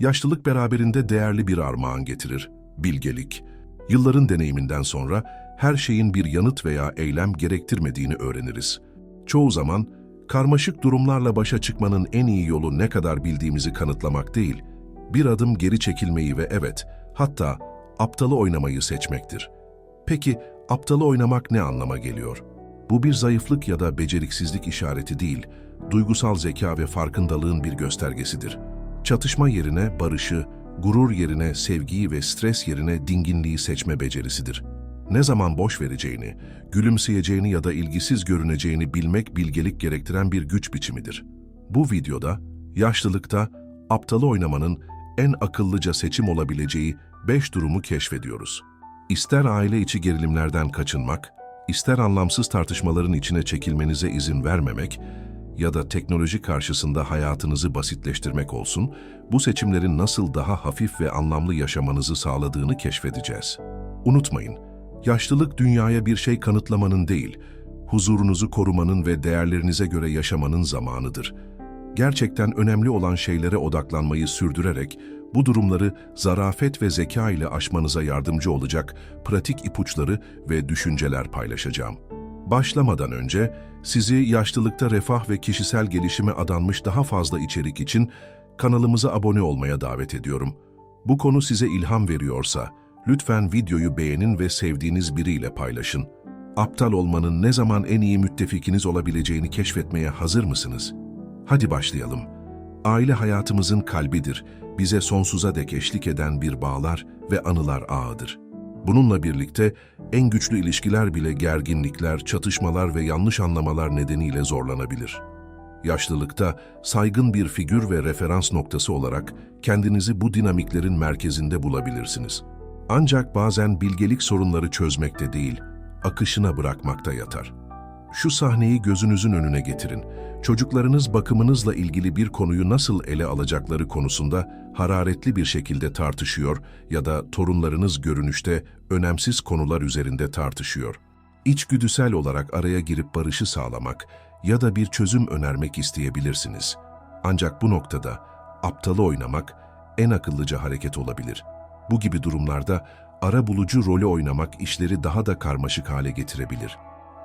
Yaşlılık beraberinde değerli bir armağan getirir. Bilgelik. Yılların deneyiminden sonra her şeyin bir yanıt veya eylem gerektirmediğini öğreniriz. Çoğu zaman karmaşık durumlarla başa çıkmanın en iyi yolu ne kadar bildiğimizi kanıtlamak değil, bir adım geri çekilmeyi ve evet, hatta aptalı oynamayı seçmektir. Peki aptalı oynamak ne anlama geliyor? Bu bir zayıflık ya da beceriksizlik işareti değil, duygusal zeka ve farkındalığın bir göstergesidir. Çatışma yerine barışı, gurur yerine sevgiyi ve stres yerine dinginliği seçme becerisidir. Ne zaman boş vereceğini, gülümseyeceğini ya da ilgisiz görüneceğini bilmek bilgelik gerektiren bir güç biçimidir. Bu videoda, yaşlılıkta aptalı oynamanın en akıllıca seçim olabileceği 5 durumu keşfediyoruz. İster aile içi gerilimlerden kaçınmak, ister anlamsız tartışmaların içine çekilmenize izin vermemek ya da teknoloji karşısında hayatınızı basitleştirmek olsun, bu seçimlerin nasıl daha hafif ve anlamlı yaşamanızı sağladığını keşfedeceğiz. Unutmayın, yaşlılık dünyaya bir şey kanıtlamanın değil, huzurunuzu korumanın ve değerlerinize göre yaşamanın zamanıdır. Gerçekten önemli olan şeylere odaklanmayı sürdürerek, bu durumları zarafet ve zeka ile aşmanıza yardımcı olacak pratik ipuçları ve düşünceler paylaşacağım. Başlamadan önce sizi yaşlılıkta refah ve kişisel gelişime adanmış daha fazla içerik için kanalımıza abone olmaya davet ediyorum. Bu konu size ilham veriyorsa lütfen videoyu beğenin ve sevdiğiniz biriyle paylaşın. Aptal olmanın ne zaman en iyi müttefikiniz olabileceğini keşfetmeye hazır mısınız? Hadi başlayalım. Aile hayatımızın kalbidir, bize sonsuza dek eşlik eden bir bağlar ve anılar ağıdır. Bununla birlikte en güçlü ilişkiler bile gerginlikler, çatışmalar ve yanlış anlamalar nedeniyle zorlanabilir. Yaşlılıkta saygın bir figür ve referans noktası olarak kendinizi bu dinamiklerin merkezinde bulabilirsiniz. Ancak bazen bilgelik sorunları çözmekte değil, akışına bırakmakta yatar. Şu sahneyi gözünüzün önüne getirin. Çocuklarınız bakımınızla ilgili bir konuyu nasıl ele alacakları konusunda hararetli bir şekilde tartışıyor ya da torunlarınız görünüşte önemsiz konular üzerinde tartışıyor. İçgüdüsel olarak araya girip barışı sağlamak ya da bir çözüm önermek isteyebilirsiniz. Ancak bu noktada aptalı oynamak en akıllıca hareket olabilir. Bu gibi durumlarda ara bulucu rolü oynamak işleri daha da karmaşık hale getirebilir.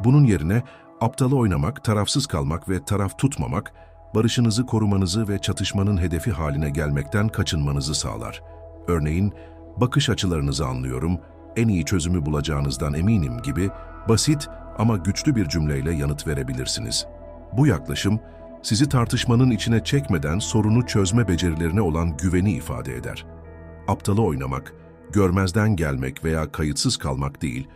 Bunun yerine aptalı oynamak, tarafsız kalmak ve taraf tutmamak, barışınızı korumanızı ve çatışmanın hedefi haline gelmekten kaçınmanızı sağlar. Örneğin, bakış açılarınızı anlıyorum, en iyi çözümü bulacağınızdan eminim gibi basit ama güçlü bir cümleyle yanıt verebilirsiniz. Bu yaklaşım, sizi tartışmanın içine çekmeden sorunu çözme becerilerine olan güveni ifade eder. Aptalı oynamak, görmezden gelmek veya kayıtsız kalmak değil,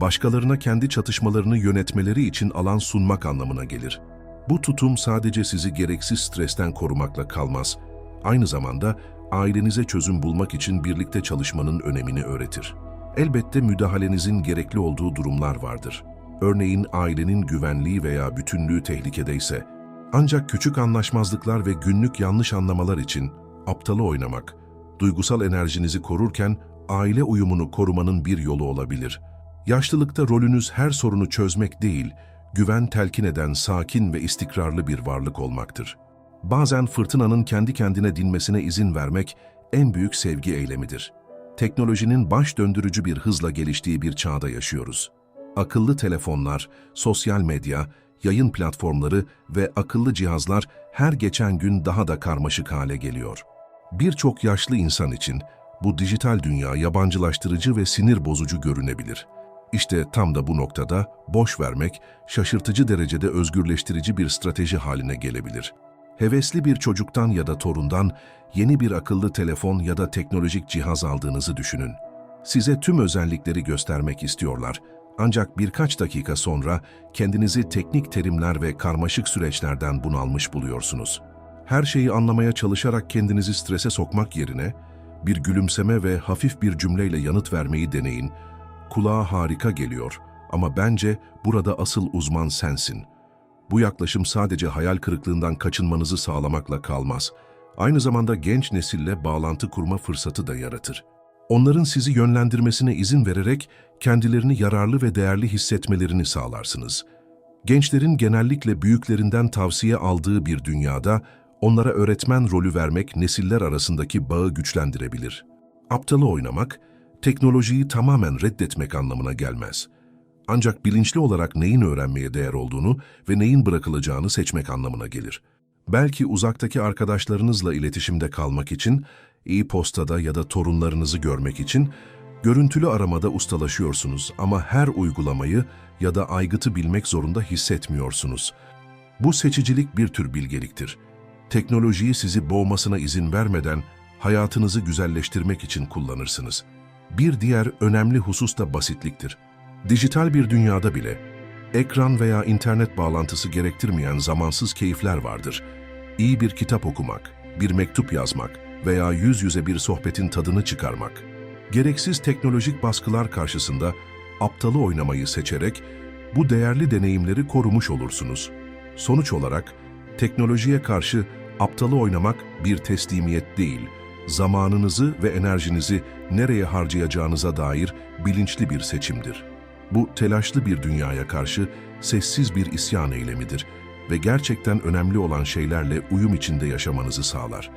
başkalarına kendi çatışmalarını yönetmeleri için alan sunmak anlamına gelir. Bu tutum sadece sizi gereksiz stresten korumakla kalmaz, aynı zamanda ailenize çözüm bulmak için birlikte çalışmanın önemini öğretir. Elbette müdahalenizin gerekli olduğu durumlar vardır. Örneğin ailenin güvenliği veya bütünlüğü tehlikedeyse. Ancak küçük anlaşmazlıklar ve günlük yanlış anlamalar için aptalı oynamak, duygusal enerjinizi korurken aile uyumunu korumanın bir yolu olabilir.'' Yaşlılıkta rolünüz her sorunu çözmek değil, güven telkin eden sakin ve istikrarlı bir varlık olmaktır. Bazen fırtınanın kendi kendine dinmesine izin vermek en büyük sevgi eylemidir. Teknolojinin baş döndürücü bir hızla geliştiği bir çağda yaşıyoruz. Akıllı telefonlar, sosyal medya, yayın platformları ve akıllı cihazlar her geçen gün daha da karmaşık hale geliyor. Birçok yaşlı insan için bu dijital dünya yabancılaştırıcı ve sinir bozucu görünebilir. İşte tam da bu noktada boş vermek şaşırtıcı derecede özgürleştirici bir strateji haline gelebilir. Hevesli bir çocuktan ya da torundan yeni bir akıllı telefon ya da teknolojik cihaz aldığınızı düşünün. Size tüm özellikleri göstermek istiyorlar. Ancak birkaç dakika sonra kendinizi teknik terimler ve karmaşık süreçlerden bunalmış buluyorsunuz. Her şeyi anlamaya çalışarak kendinizi strese sokmak yerine bir gülümseme ve hafif bir cümleyle yanıt vermeyi deneyin Kulağa harika geliyor ama bence burada asıl uzman sensin. Bu yaklaşım sadece hayal kırıklığından kaçınmanızı sağlamakla kalmaz. Aynı zamanda genç nesille bağlantı kurma fırsatı da yaratır. Onların sizi yönlendirmesine izin vererek kendilerini yararlı ve değerli hissetmelerini sağlarsınız. Gençlerin genellikle büyüklerinden tavsiye aldığı bir dünyada Onlara öğretmen rolü vermek nesiller arasındaki bağı güçlendirebilir. Aptalı oynamak, teknolojiyi tamamen reddetmek anlamına gelmez. Ancak bilinçli olarak neyin öğrenmeye değer olduğunu ve neyin bırakılacağını seçmek anlamına gelir. Belki uzaktaki arkadaşlarınızla iletişimde kalmak için, e-postada ya da torunlarınızı görmek için görüntülü aramada ustalaşıyorsunuz ama her uygulamayı ya da aygıtı bilmek zorunda hissetmiyorsunuz. Bu seçicilik bir tür bilgeliktir. Teknolojiyi sizi boğmasına izin vermeden hayatınızı güzelleştirmek için kullanırsınız. Bir diğer önemli husus da basitliktir. Dijital bir dünyada bile ekran veya internet bağlantısı gerektirmeyen zamansız keyifler vardır. İyi bir kitap okumak, bir mektup yazmak veya yüz yüze bir sohbetin tadını çıkarmak. Gereksiz teknolojik baskılar karşısında aptalı oynamayı seçerek bu değerli deneyimleri korumuş olursunuz. Sonuç olarak teknolojiye karşı aptalı oynamak bir teslimiyet değil, zamanınızı ve enerjinizi nereye harcayacağınıza dair bilinçli bir seçimdir. Bu telaşlı bir dünyaya karşı sessiz bir isyan eylemidir ve gerçekten önemli olan şeylerle uyum içinde yaşamanızı sağlar.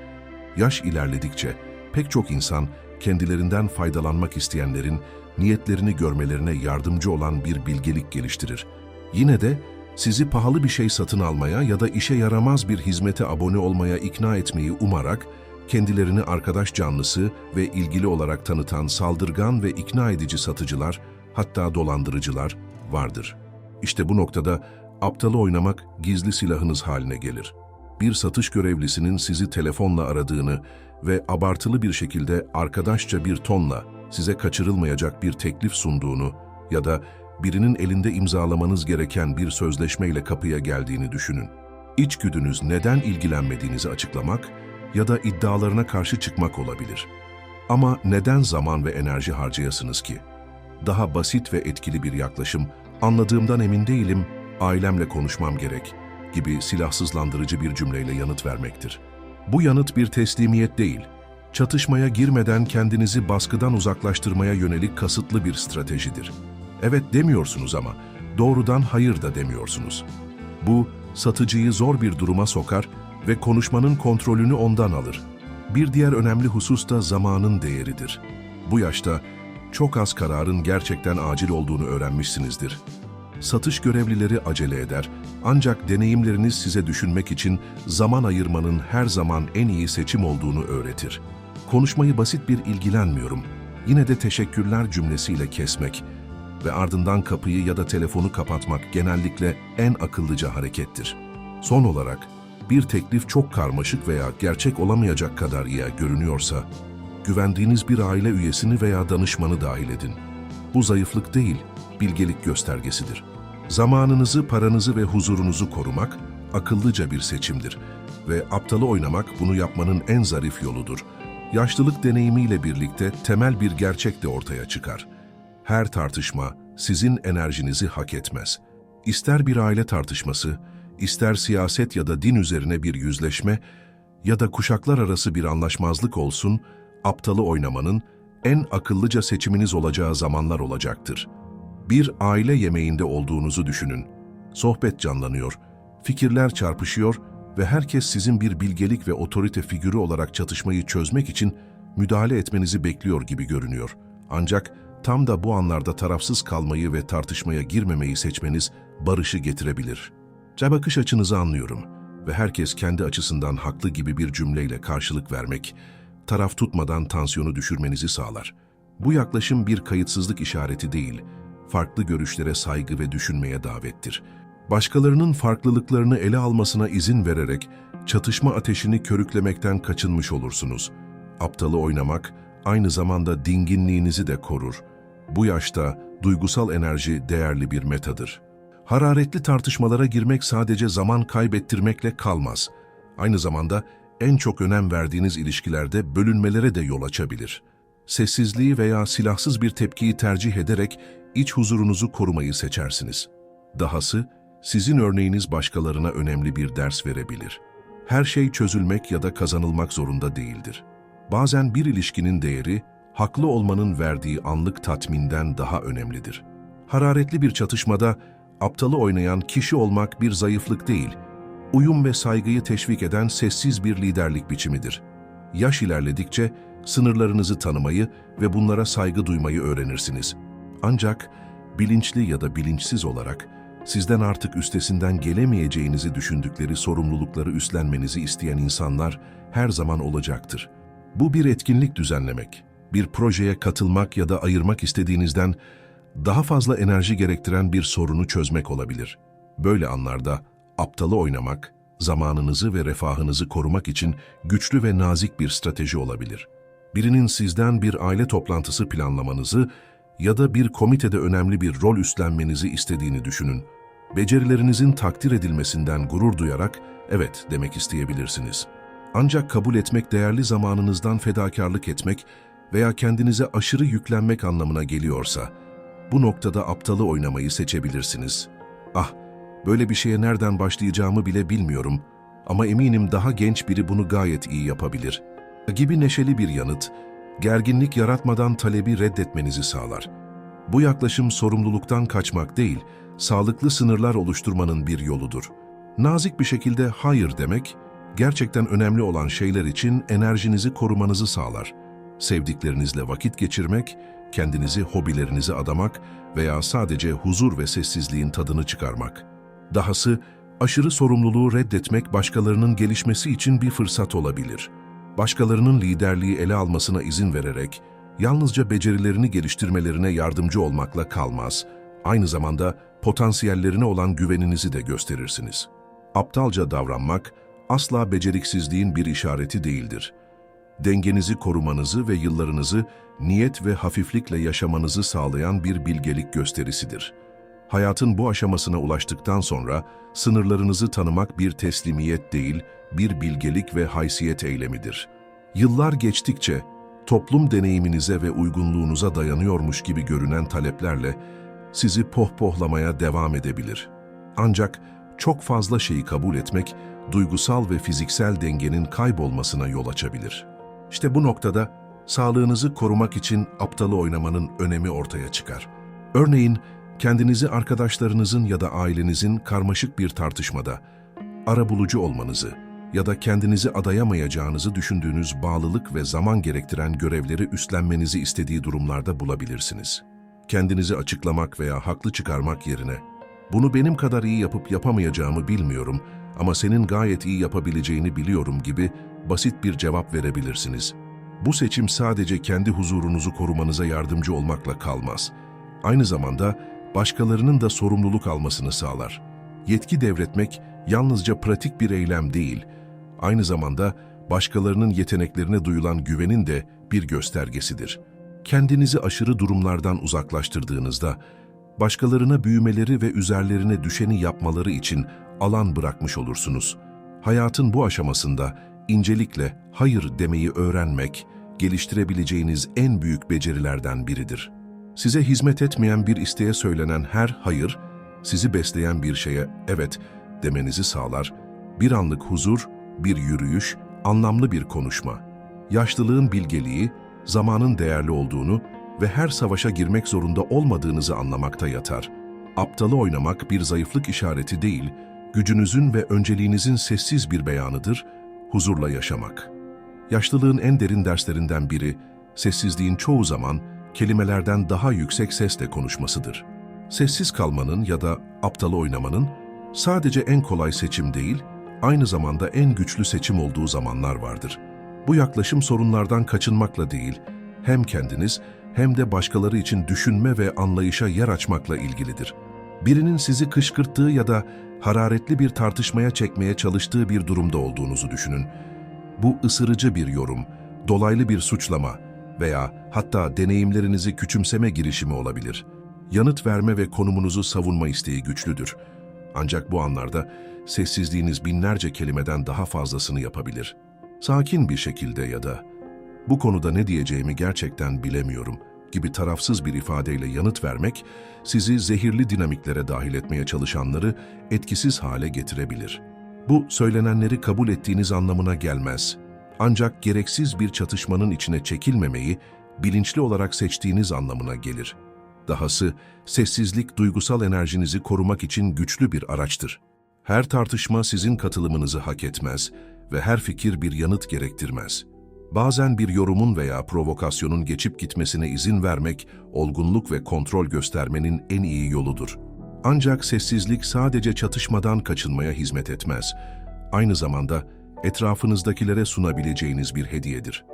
Yaş ilerledikçe pek çok insan kendilerinden faydalanmak isteyenlerin niyetlerini görmelerine yardımcı olan bir bilgelik geliştirir. Yine de sizi pahalı bir şey satın almaya ya da işe yaramaz bir hizmete abone olmaya ikna etmeyi umarak kendilerini arkadaş canlısı ve ilgili olarak tanıtan saldırgan ve ikna edici satıcılar, hatta dolandırıcılar vardır. İşte bu noktada aptalı oynamak gizli silahınız haline gelir. Bir satış görevlisinin sizi telefonla aradığını ve abartılı bir şekilde arkadaşça bir tonla size kaçırılmayacak bir teklif sunduğunu ya da birinin elinde imzalamanız gereken bir sözleşmeyle kapıya geldiğini düşünün. İçgüdünüz neden ilgilenmediğinizi açıklamak ya da iddialarına karşı çıkmak olabilir. Ama neden zaman ve enerji harcayasınız ki? Daha basit ve etkili bir yaklaşım, anladığımdan emin değilim, ailemle konuşmam gerek gibi silahsızlandırıcı bir cümleyle yanıt vermektir. Bu yanıt bir teslimiyet değil, çatışmaya girmeden kendinizi baskıdan uzaklaştırmaya yönelik kasıtlı bir stratejidir. Evet demiyorsunuz ama doğrudan hayır da demiyorsunuz. Bu, satıcıyı zor bir duruma sokar ve konuşmanın kontrolünü ondan alır. Bir diğer önemli husus da zamanın değeridir. Bu yaşta çok az kararın gerçekten acil olduğunu öğrenmişsinizdir. Satış görevlileri acele eder ancak deneyimleriniz size düşünmek için zaman ayırmanın her zaman en iyi seçim olduğunu öğretir. Konuşmayı basit bir ilgilenmiyorum, yine de teşekkürler cümlesiyle kesmek ve ardından kapıyı ya da telefonu kapatmak genellikle en akıllıca harekettir. Son olarak, bir teklif çok karmaşık veya gerçek olamayacak kadar iyi görünüyorsa, güvendiğiniz bir aile üyesini veya danışmanı dahil edin. Bu zayıflık değil, bilgelik göstergesidir. Zamanınızı, paranızı ve huzurunuzu korumak akıllıca bir seçimdir ve aptalı oynamak bunu yapmanın en zarif yoludur. Yaşlılık deneyimiyle birlikte temel bir gerçek de ortaya çıkar. Her tartışma sizin enerjinizi hak etmez. İster bir aile tartışması, ister siyaset ya da din üzerine bir yüzleşme ya da kuşaklar arası bir anlaşmazlık olsun, aptalı oynamanın en akıllıca seçiminiz olacağı zamanlar olacaktır. Bir aile yemeğinde olduğunuzu düşünün. Sohbet canlanıyor, fikirler çarpışıyor ve herkes sizin bir bilgelik ve otorite figürü olarak çatışmayı çözmek için müdahale etmenizi bekliyor gibi görünüyor. Ancak tam da bu anlarda tarafsız kalmayı ve tartışmaya girmemeyi seçmeniz barışı getirebilir. Bakış açınızı anlıyorum ve herkes kendi açısından haklı gibi bir cümleyle karşılık vermek, taraf tutmadan tansiyonu düşürmenizi sağlar. Bu yaklaşım bir kayıtsızlık işareti değil, farklı görüşlere saygı ve düşünmeye davettir. Başkalarının farklılıklarını ele almasına izin vererek çatışma ateşini körüklemekten kaçınmış olursunuz. Aptalı oynamak aynı zamanda dinginliğinizi de korur. Bu yaşta duygusal enerji değerli bir metadır. Hararetli tartışmalara girmek sadece zaman kaybettirmekle kalmaz. Aynı zamanda en çok önem verdiğiniz ilişkilerde bölünmelere de yol açabilir. Sessizliği veya silahsız bir tepkiyi tercih ederek iç huzurunuzu korumayı seçersiniz. Dahası, sizin örneğiniz başkalarına önemli bir ders verebilir. Her şey çözülmek ya da kazanılmak zorunda değildir. Bazen bir ilişkinin değeri, haklı olmanın verdiği anlık tatminden daha önemlidir. Hararetli bir çatışmada aptalı oynayan kişi olmak bir zayıflık değil, uyum ve saygıyı teşvik eden sessiz bir liderlik biçimidir. Yaş ilerledikçe sınırlarınızı tanımayı ve bunlara saygı duymayı öğrenirsiniz. Ancak bilinçli ya da bilinçsiz olarak sizden artık üstesinden gelemeyeceğinizi düşündükleri sorumlulukları üstlenmenizi isteyen insanlar her zaman olacaktır. Bu bir etkinlik düzenlemek, bir projeye katılmak ya da ayırmak istediğinizden daha fazla enerji gerektiren bir sorunu çözmek olabilir. Böyle anlarda aptalı oynamak, zamanınızı ve refahınızı korumak için güçlü ve nazik bir strateji olabilir. Birinin sizden bir aile toplantısı planlamanızı ya da bir komitede önemli bir rol üstlenmenizi istediğini düşünün. Becerilerinizin takdir edilmesinden gurur duyarak evet demek isteyebilirsiniz. Ancak kabul etmek değerli zamanınızdan fedakarlık etmek veya kendinize aşırı yüklenmek anlamına geliyorsa, bu noktada aptalı oynamayı seçebilirsiniz. Böyle bir şeye nereden başlayacağımı bile bilmiyorum ama eminim daha genç biri bunu gayet iyi yapabilir. Gibi neşeli bir yanıt, gerginlik yaratmadan talebi reddetmenizi sağlar. Bu yaklaşım sorumluluktan kaçmak değil, sağlıklı sınırlar oluşturmanın bir yoludur. Nazik bir şekilde hayır demek, gerçekten önemli olan şeyler için enerjinizi korumanızı sağlar. Sevdiklerinizle vakit geçirmek, kendinizi hobilerinize adamak veya sadece huzur ve sessizliğin tadını çıkarmak. Dahası, aşırı sorumluluğu reddetmek başkalarının gelişmesi için bir fırsat olabilir. Başkalarının liderliği ele almasına izin vererek, yalnızca becerilerini geliştirmelerine yardımcı olmakla kalmaz, aynı zamanda potansiyellerine olan güveninizi de gösterirsiniz. Aptalca davranmak, asla beceriksizliğin bir işareti değildir. Dengenizi korumanızı ve yıllarınızı niyet ve hafiflikle yaşamanızı sağlayan bir bilgelik gösterisidir. Hayatın bu aşamasına ulaştıktan sonra sınırlarınızı tanımak bir teslimiyet değil, bir bilgelik ve haysiyet eylemidir. Yıllar geçtikçe toplum deneyiminize ve uygunluğunuza dayanıyormuş gibi görünen taleplerle sizi pohpohlamaya devam edebilir. Ancak çok fazla şeyi kabul etmek, duygusal ve fiziksel dengenin kaybolmasına yol açabilir. İşte bu noktada sağlığınızı korumak için aptalı oynamanın önemi ortaya çıkar. Örneğin, kendinizi arkadaşlarınızın ya da ailenizin karmaşık bir tartışmada, arabulucu olmanızı ya da kendinizi adayamayacağınızı düşündüğünüz bağlılık ve zaman gerektiren görevleri üstlenmenizi istediği durumlarda bulabilirsiniz. Kendinizi açıklamak veya haklı çıkarmak yerine, bunu benim kadar iyi yapıp yapamayacağımı bilmiyorum ama senin gayet iyi yapabileceğini biliyorum gibi basit bir cevap verebilirsiniz. Bu seçim sadece kendi huzurunuzu korumanıza yardımcı olmakla kalmaz. Aynı zamanda başkalarının da sorumluluk almasını sağlar. Yetki devretmek yalnızca pratik bir eylem değil, aynı zamanda başkalarının yeteneklerine duyulan güvenin de bir göstergesidir. Kendinizi aşırı durumlardan uzaklaştırdığınızda, başkalarına büyümeleri ve üzerlerine düşeni yapmaları için alan bırakmış olursunuz. Hayatın bu aşamasında incelikle hayır demeyi öğrenmek, geliştirebileceğiniz en büyük becerilerden biridir. Size hizmet etmeyen bir isteğe söylenen her hayır, sizi besleyen bir şeye evet demenizi sağlar, bir anlık huzur, bir yürüyüş, anlamlı bir konuşma. Yaşlılığın bilgeliği, zamanın değerli olduğunu ve her savaşa girmek zorunda olmadığınızı anlamakta yatar. Aptalı oynamak bir zayıflık işareti değil, gücünüzün ve önceliğinizin sessiz bir beyanıdır, huzurla yaşamak. Yaşlılığın en derin derslerinden biri, sessizliğin çoğu zaman kelimelerden daha yüksek sesle konuşmasıdır. Sessiz kalmanın ya da aptalı oynamanın sadece en kolay seçim değil, aynı zamanda en güçlü seçim olduğu zamanlar vardır. Bu yaklaşım sorunlardan kaçınmakla değil, hem kendiniz hem de başkaları için düşünme ve anlayışa yer açmakla ilgilidir. Birinin sizi kışkırttığı ya da hararetli bir tartışmaya çekmeye çalıştığı bir durumda olduğunuzu düşünün. Bu ısırıcı bir yorum, dolaylı bir suçlama veya hatta deneyimlerinizi küçümseme girişimi olabilir. Yanıt verme ve konumunuzu savunma isteği güçlüdür. Ancak bu anlarda sessizliğiniz binlerce kelimeden daha fazlasını yapabilir. Sakin bir şekilde ya da bu konuda ne diyeceğimi gerçekten bilemiyorum gibi tarafsız bir ifadeyle yanıt vermek, sizi zehirli dinamiklere dahil etmeye çalışanları etkisiz hale getirebilir. Bu, söylenenleri kabul ettiğiniz anlamına gelmez. Ancak gereksiz bir çatışmanın içine çekilmemeyi, bilinçli olarak seçtiğiniz anlamına gelir. Dahası, sessizlik duygusal enerjinizi korumak için güçlü bir araçtır. Her tartışma sizin katılımınızı hak etmez ve her fikir bir yanıt gerektirmez. Bazen bir yorumun veya provokasyonun geçip gitmesine izin vermek, olgunluk ve kontrol göstermenin en iyi yoludur. Ancak sessizlik sadece çatışmadan kaçınmaya hizmet etmez. Aynı zamanda etrafınızdakilere sunabileceğiniz bir hediyedir.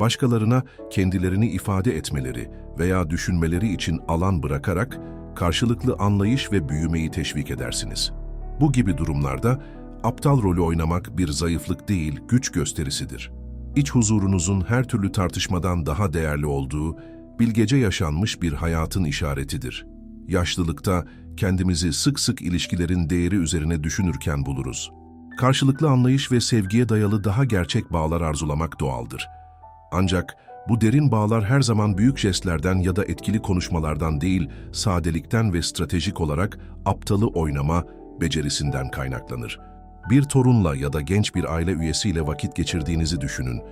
Başkalarına kendilerini ifade etmeleri veya düşünmeleri için alan bırakarak karşılıklı anlayış ve büyümeyi teşvik edersiniz. Bu gibi durumlarda aptal rolü oynamak bir zayıflık değil, güç gösterisidir. İç huzurunuzun her türlü tartışmadan daha değerli olduğu, bilgece yaşanmış bir hayatın işaretidir. Yaşlılıkta kendimizi sık sık ilişkilerin değeri üzerine düşünürken buluruz. Karşılıklı anlayış ve sevgiye dayalı daha gerçek bağlar arzulamak doğaldır. Ancak bu derin bağlar her zaman büyük jestlerden ya da etkili konuşmalardan değil, sadelikten ve stratejik olarak aptalı oynama becerisinden kaynaklanır. Bir torunla ya da genç bir aile üyesiyle vakit geçirdiğinizi düşünün.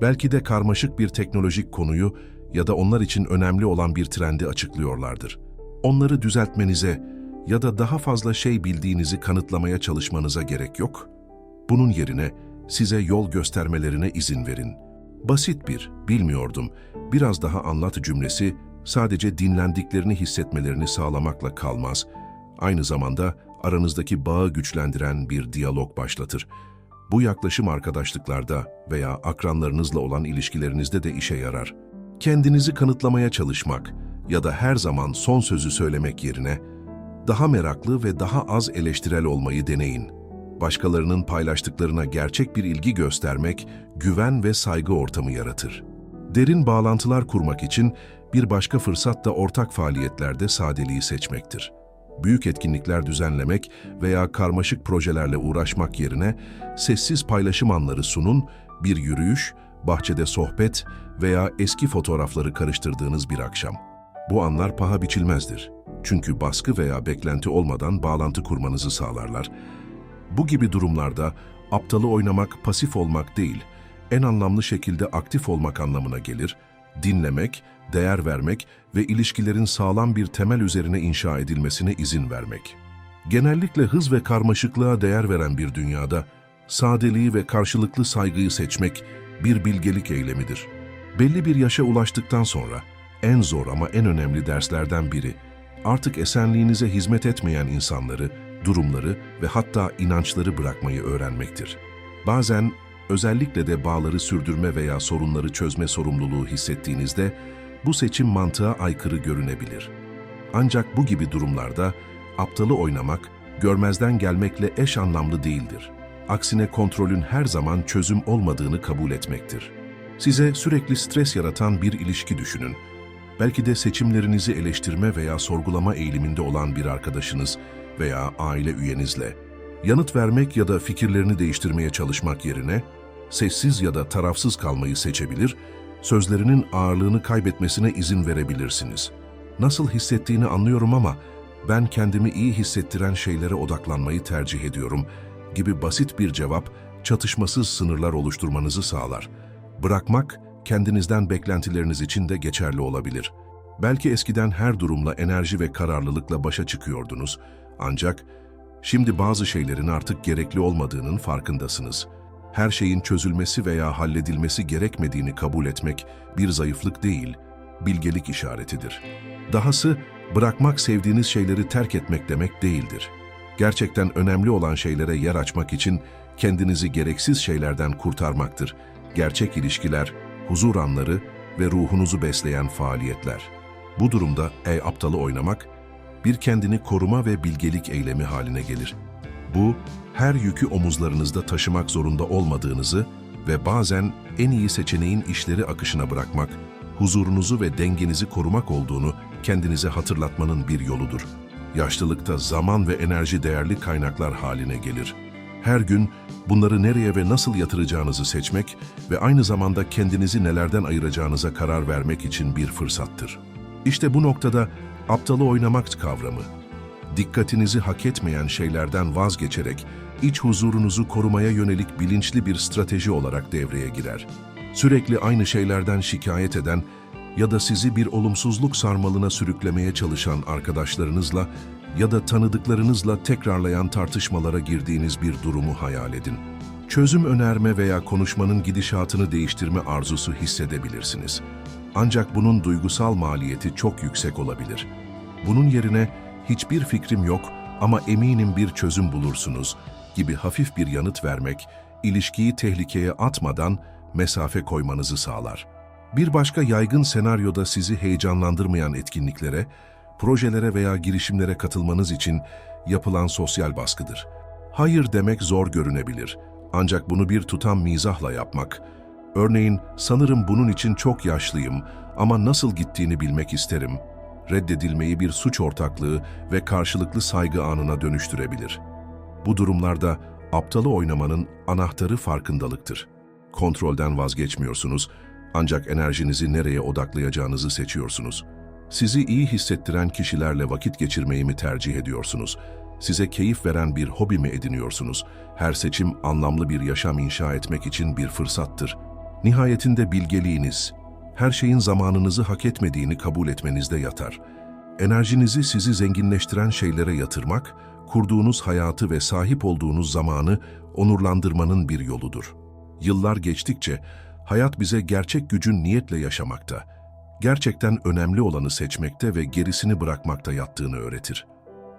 Belki de karmaşık bir teknolojik konuyu ya da onlar için önemli olan bir trendi açıklıyorlardır. Onları düzeltmenize ya da daha fazla şey bildiğinizi kanıtlamaya çalışmanıza gerek yok. Bunun yerine size yol göstermelerine izin verin. Basit bir, bilmiyordum, biraz daha anlat cümlesi sadece dinlendiklerini hissetmelerini sağlamakla kalmaz. Aynı zamanda aranızdaki bağı güçlendiren bir diyalog başlatır. Bu yaklaşım arkadaşlıklarda veya akranlarınızla olan ilişkilerinizde de işe yarar. Kendinizi kanıtlamaya çalışmak ya da her zaman son sözü söylemek yerine daha meraklı ve daha az eleştirel olmayı deneyin. Başkalarının paylaştıklarına gerçek bir ilgi göstermek, güven ve saygı ortamı yaratır. Derin bağlantılar kurmak için bir başka fırsat da ortak faaliyetlerde sadeliği seçmektir. Büyük etkinlikler düzenlemek veya karmaşık projelerle uğraşmak yerine sessiz paylaşım anları sunun, bir yürüyüş, bahçede sohbet veya eski fotoğrafları karıştırdığınız bir akşam. Bu anlar paha biçilmezdir. Çünkü baskı veya beklenti olmadan bağlantı kurmanızı sağlarlar. Bu gibi durumlarda aptalı oynamak pasif olmak değil, en anlamlı şekilde aktif olmak anlamına gelir, dinlemek, değer vermek ve ilişkilerin sağlam bir temel üzerine inşa edilmesine izin vermek. Genellikle hız ve karmaşıklığa değer veren bir dünyada, sadeliği ve karşılıklı saygıyı seçmek bir bilgelik eylemidir. Belli bir yaşa ulaştıktan sonra, en zor ama en önemli derslerden biri, artık esenliğinize hizmet etmeyen insanları, durumları ve hatta inançları bırakmayı öğrenmektir. Bazen özellikle de bağları sürdürme veya sorunları çözme sorumluluğu hissettiğinizde bu seçim mantığa aykırı görünebilir. Ancak bu gibi durumlarda aptalı oynamak görmezden gelmekle eş anlamlı değildir. Aksine kontrolün her zaman çözüm olmadığını kabul etmektir. Size sürekli stres yaratan bir ilişki düşünün. Belki de seçimlerinizi eleştirme veya sorgulama eğiliminde olan bir arkadaşınız veya aile üyenizle yanıt vermek ya da fikirlerini değiştirmeye çalışmak yerine sessiz ya da tarafsız kalmayı seçebilir, sözlerinin ağırlığını kaybetmesine izin verebilirsiniz. Nasıl hissettiğini anlıyorum ama ben kendimi iyi hissettiren şeylere odaklanmayı tercih ediyorum gibi basit bir cevap çatışmasız sınırlar oluşturmanızı sağlar. Bırakmak kendinizden beklentileriniz için de geçerli olabilir. Belki eskiden her durumla enerji ve kararlılıkla başa çıkıyordunuz ancak şimdi bazı şeylerin artık gerekli olmadığının farkındasınız. Her şeyin çözülmesi veya halledilmesi gerekmediğini kabul etmek bir zayıflık değil, bilgelik işaretidir. Dahası bırakmak sevdiğiniz şeyleri terk etmek demek değildir. Gerçekten önemli olan şeylere yer açmak için kendinizi gereksiz şeylerden kurtarmaktır. Gerçek ilişkiler, huzur anları ve ruhunuzu besleyen faaliyetler. Bu durumda ey aptalı oynamak, bir kendini koruma ve bilgelik eylemi haline gelir. Bu, her yükü omuzlarınızda taşımak zorunda olmadığınızı ve bazen en iyi seçeneğin işleri akışına bırakmak, huzurunuzu ve dengenizi korumak olduğunu kendinize hatırlatmanın bir yoludur. Yaşlılıkta zaman ve enerji değerli kaynaklar haline gelir. Her gün bunları nereye ve nasıl yatıracağınızı seçmek ve aynı zamanda kendinizi nelerden ayıracağınıza karar vermek için bir fırsattır. İşte bu noktada aptalı oynamak kavramı, dikkatinizi hak etmeyen şeylerden vazgeçerek iç huzurunuzu korumaya yönelik bilinçli bir strateji olarak devreye girer. Sürekli aynı şeylerden şikayet eden ya da sizi bir olumsuzluk sarmalına sürüklemeye çalışan arkadaşlarınızla ya da tanıdıklarınızla tekrarlayan tartışmalara girdiğiniz bir durumu hayal edin. Çözüm önerme veya konuşmanın gidişatını değiştirme arzusu hissedebilirsiniz. Ancak bunun duygusal maliyeti çok yüksek olabilir. Bunun yerine hiçbir fikrim yok ama eminim bir çözüm bulursunuz gibi hafif bir yanıt vermek, ilişkiyi tehlikeye atmadan mesafe koymanızı sağlar. Bir başka yaygın senaryoda sizi heyecanlandırmayan etkinliklere, projelere veya girişimlere katılmanız için yapılan sosyal baskıdır. Hayır demek zor görünebilir. Ancak bunu bir tutam mizahla yapmak, örneğin sanırım bunun için çok yaşlıyım ama nasıl gittiğini bilmek isterim, reddedilmeyi bir suç ortaklığı ve karşılıklı saygı anına dönüştürebilir. Bu durumlarda aptalı oynamanın anahtarı farkındalıktır. Kontrolden vazgeçmiyorsunuz ancak enerjinizi nereye odaklayacağınızı seçiyorsunuz. Sizi iyi hissettiren kişilerle vakit geçirmeyi mi tercih ediyorsunuz? Size keyif veren bir hobi mi ediniyorsunuz? Her seçim anlamlı bir yaşam inşa etmek için bir fırsattır. Nihayetinde bilgeliğiniz, her şeyin zamanınızı hak etmediğini kabul etmenizde yatar. Enerjinizi sizi zenginleştiren şeylere yatırmak, kurduğunuz hayatı ve sahip olduğunuz zamanı onurlandırmanın bir yoludur. Yıllar geçtikçe hayat bize gerçek gücün niyetle yaşamakta, gerçekten önemli olanı seçmekte ve gerisini bırakmakta yattığını öğretir.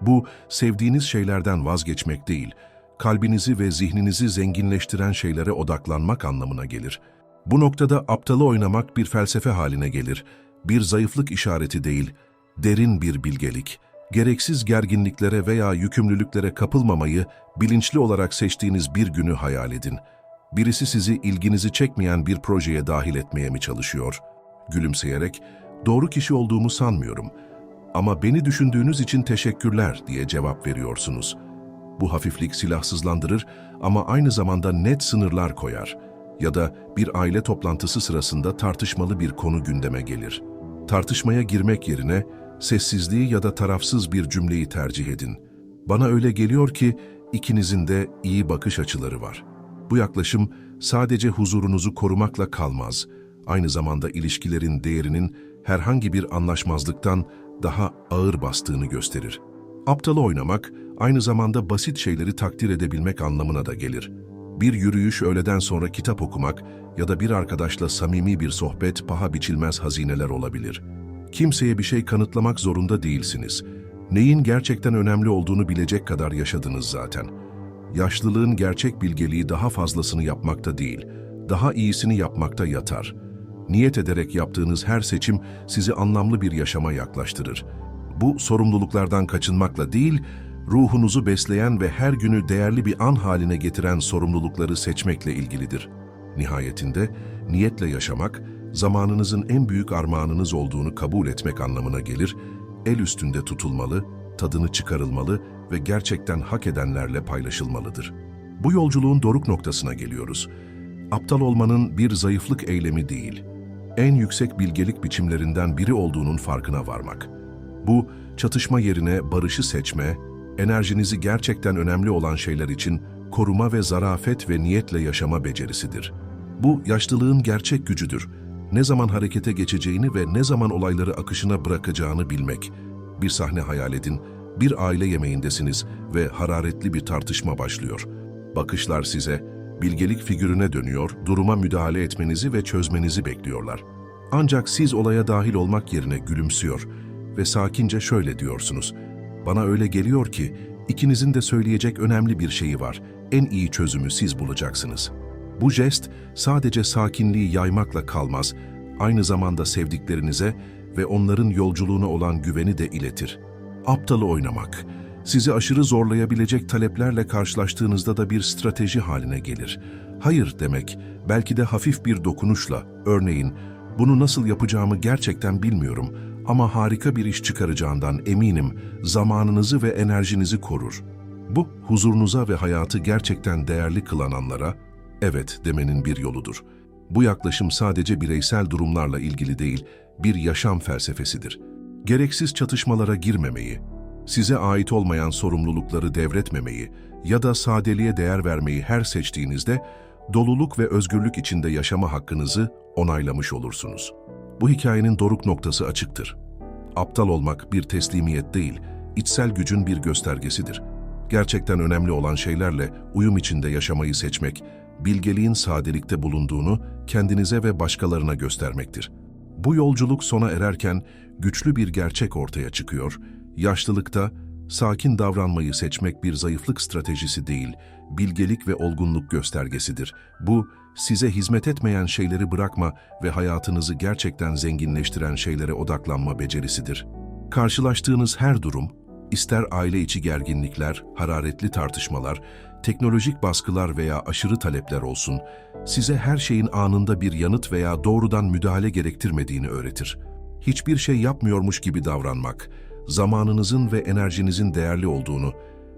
Bu, sevdiğiniz şeylerden vazgeçmek değil, kalbinizi ve zihninizi zenginleştiren şeylere odaklanmak anlamına gelir. Bu noktada aptalı oynamak bir felsefe haline gelir, bir zayıflık işareti değil, derin bir bilgelik. Gereksiz gerginliklere veya yükümlülüklere kapılmamayı bilinçli olarak seçtiğiniz bir günü hayal edin. Birisi sizi ilginizi çekmeyen bir projeye dahil etmeye mi çalışıyor? Gülümseyerek, doğru kişi olduğumu sanmıyorum ama beni düşündüğünüz için teşekkürler diye cevap veriyorsunuz. Bu hafiflik silahsızlandırır ama aynı zamanda net sınırlar koyar. Ya da bir aile toplantısı sırasında tartışmalı bir konu gündeme gelir. Tartışmaya girmek yerine sessizliği ya da tarafsız bir cümleyi tercih edin. Bana öyle geliyor ki ikinizin de iyi bakış açıları var. Bu yaklaşım sadece huzurunuzu korumakla kalmaz. Aynı zamanda ilişkilerin değerinin herhangi bir anlaşmazlıktan daha ağır bastığını gösterir. Aptalı oynamak aynı zamanda basit şeyleri takdir edebilmek anlamına da gelir. Bir yürüyüş öğleden sonra kitap okumak ya da bir arkadaşla samimi bir sohbet paha biçilmez hazineler olabilir. Kimseye bir şey kanıtlamak zorunda değilsiniz. Neyin gerçekten önemli olduğunu bilecek kadar yaşadınız zaten. Yaşlılığın gerçek bilgeliği daha fazlasını yapmakta değil, daha iyisini yapmakta yatar. Niyet ederek yaptığınız her seçim sizi anlamlı bir yaşama yaklaştırır. Bu sorumluluklardan kaçınmakla değil, ruhunuzu besleyen ve her günü değerli bir an haline getiren sorumlulukları seçmekle ilgilidir. Nihayetinde niyetle yaşamak, zamanınızın en büyük armağanınız olduğunu kabul etmek anlamına gelir, el üstünde tutulmalı, tadını çıkarılmalı ve gerçekten hak edenlerle paylaşılmalıdır. Bu yolculuğun doruk noktasına geliyoruz. Aptal olmanın bir zayıflık eylemi değil, en yüksek bilgelik biçimlerinden biri olduğunun farkına varmak. Bu, çatışma yerine barışı seçme, enerjinizi gerçekten önemli olan şeyler için koruma ve zarafet ve niyetle yaşama becerisidir. Bu, yaşlılığın gerçek gücüdür. Ne zaman harekete geçeceğini ve ne zaman olayları akışına bırakacağını bilmek. Bir sahne hayal edin, bir aile yemeğindesiniz ve hararetli bir tartışma başlıyor. Bakışlar size, bilgelik figürüne dönüyor, duruma müdahale etmenizi ve çözmenizi bekliyorlar. Ancak siz olaya dahil olmak yerine gülümsüyor ve sakince şöyle diyorsunuz. Bana öyle geliyor ki ikinizin de söyleyecek önemli bir şeyi var. En iyi çözümü siz bulacaksınız. Bu jest sadece sakinliği yaymakla kalmaz, aynı zamanda sevdiklerinize ve onların yolculuğuna olan güveni de iletir. Aptalı oynamak, sizi aşırı zorlayabilecek taleplerle karşılaştığınızda da bir strateji haline gelir. Hayır demek, belki de hafif bir dokunuşla, örneğin, bunu nasıl yapacağımı gerçekten bilmiyorum ama harika bir iş çıkaracağından eminim, zamanınızı ve enerjinizi korur. Bu, huzurunuza ve hayatı gerçekten değerli kılan anlara, evet demenin bir yoludur. Bu yaklaşım sadece bireysel durumlarla ilgili değil, bir yaşam felsefesidir. Gereksiz çatışmalara girmemeyi, size ait olmayan sorumlulukları devretmemeyi ya da sadeliğe değer vermeyi her seçtiğinizde doluluk ve özgürlük içinde yaşama hakkınızı onaylamış olursunuz. Bu hikayenin doruk noktası açıktır. Aptal olmak bir teslimiyet değil, içsel gücün bir göstergesidir. Gerçekten önemli olan şeylerle uyum içinde yaşamayı seçmek, bilgeliğin sadelikte bulunduğunu kendinize ve başkalarına göstermektir. Bu yolculuk sona ererken güçlü bir gerçek ortaya çıkıyor. Yaşlılıkta sakin davranmayı seçmek bir zayıflık stratejisi değil, bilgelik ve olgunluk göstergesidir. Bu, size hizmet etmeyen şeyleri bırakma ve hayatınızı gerçekten zenginleştiren şeylere odaklanma becerisidir. Karşılaştığınız her durum, ister aile içi gerginlikler, hararetli tartışmalar, teknolojik baskılar veya aşırı talepler olsun, size her şeyin anında bir yanıt veya doğrudan müdahale gerektirmediğini öğretir. Hiçbir şey yapmıyormuş gibi davranmak, zamanınızın ve enerjinizin değerli olduğunu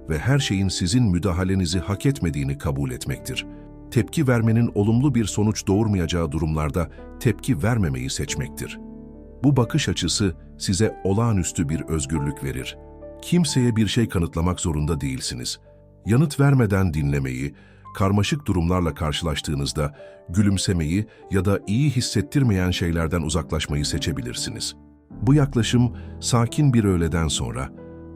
ve her şeyin sizin müdahalenizi hak etmediğini kabul etmektir. Tepki vermenin olumlu bir sonuç doğurmayacağı durumlarda tepki vermemeyi seçmektir. Bu bakış açısı size olağanüstü bir özgürlük verir. Kimseye bir şey kanıtlamak zorunda değilsiniz. Yanıt vermeden dinlemeyi, karmaşık durumlarla karşılaştığınızda gülümsemeyi ya da iyi hissettirmeyen şeylerden uzaklaşmayı seçebilirsiniz. Bu yaklaşım sakin bir öğleden sonra,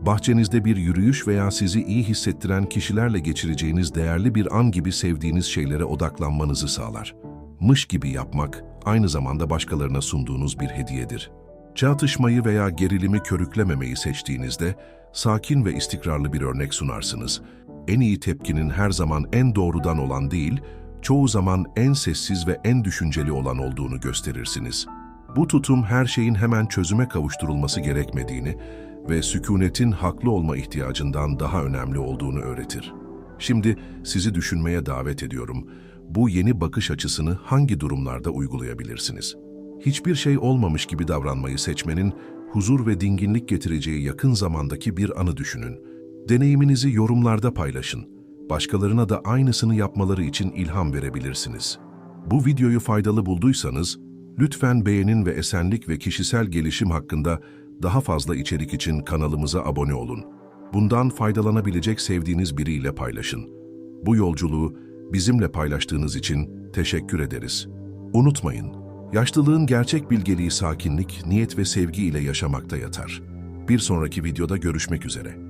bahçenizde bir yürüyüş veya sizi iyi hissettiren kişilerle geçireceğiniz değerli bir an gibi sevdiğiniz şeylere odaklanmanızı sağlar. Mış gibi yapmak, aynı zamanda başkalarına sunduğunuz bir hediyedir. Çatışmayı veya gerilimi körüklememeyi seçtiğinizde, sakin ve istikrarlı bir örnek sunarsınız. En iyi tepkinin her zaman en doğrudan olan değil, çoğu zaman en sessiz ve en düşünceli olan olduğunu gösterirsiniz. Bu tutum her şeyin hemen çözüme kavuşturulması gerekmediğini ve sükunetin haklı olma ihtiyacından daha önemli olduğunu öğretir. Şimdi sizi düşünmeye davet ediyorum. Bu yeni bakış açısını hangi durumlarda uygulayabilirsiniz? Hiçbir şey olmamış gibi davranmayı seçmenin huzur ve dinginlik getireceği yakın zamandaki bir anı düşünün. Deneyiminizi yorumlarda paylaşın. Başkalarına da aynısını yapmaları için ilham verebilirsiniz. Bu videoyu faydalı bulduysanız, lütfen beğenin ve esenlik ve kişisel gelişim hakkında daha fazla içerik için kanalımıza abone olun. Bundan faydalanabilecek sevdiğiniz biriyle paylaşın. Bu yolculuğu bizimle paylaştığınız için teşekkür ederiz. Unutmayın, yaşlılığın gerçek bilgeliği sakinlik, niyet ve sevgi ile yaşamakta yatar. Bir sonraki videoda görüşmek üzere.